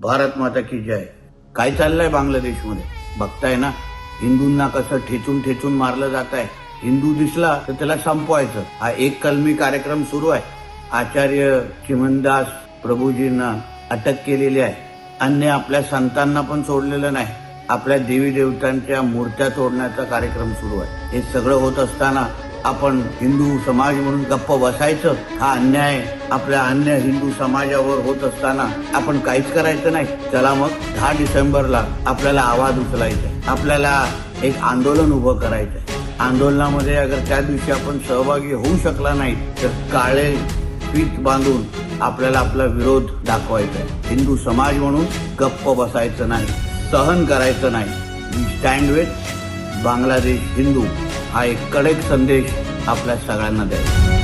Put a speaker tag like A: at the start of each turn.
A: भारत माता की जय. काय चाललंय बांगलादेशमध्ये? बघताय ना? हिंदूंना कसं ठेचून ठेचून मारलं जात आहे हिंदू दिसला तर त्याला संपवायचं. हा एक कलमी कार्यक्रम सुरू आहे. आचार्य चिमनदास प्रभूजींना अटक केलेली आहे. अन्य आपल्या संतांना पण सोडलेलं नाही. आपल्या देवी देवतांच्या मूर्त्या तोडण्याचा कार्यक्रम सुरू आहे. हे सगळं होत असताना आपण हिंदू समाज म्हणून गप्प बसायचं हा अन्याय आपल्या अन्य हिंदू समाजावर होत असताना आपण काहीच करायचं नाही. चला मग दहा डिसेंबरला आपल्याला आवाज उचलायचा. आहे. आपल्याला एक आंदोलन उभं करायचं. आहे आंदोलनामध्ये अगर त्या दिवशी आपण सहभागी होऊ शकला नाही तर काळे पीठ बांधून आपल्याला आपला विरोध दाखवायचा आहे. हिंदू समाज म्हणून गप्प बसायचं नाही सहन करायचं नाही. स्टँड विथ बांगलादेश हिंदू हा एक कडक संदेश आपल्या सगळ्यांना द्यायचा.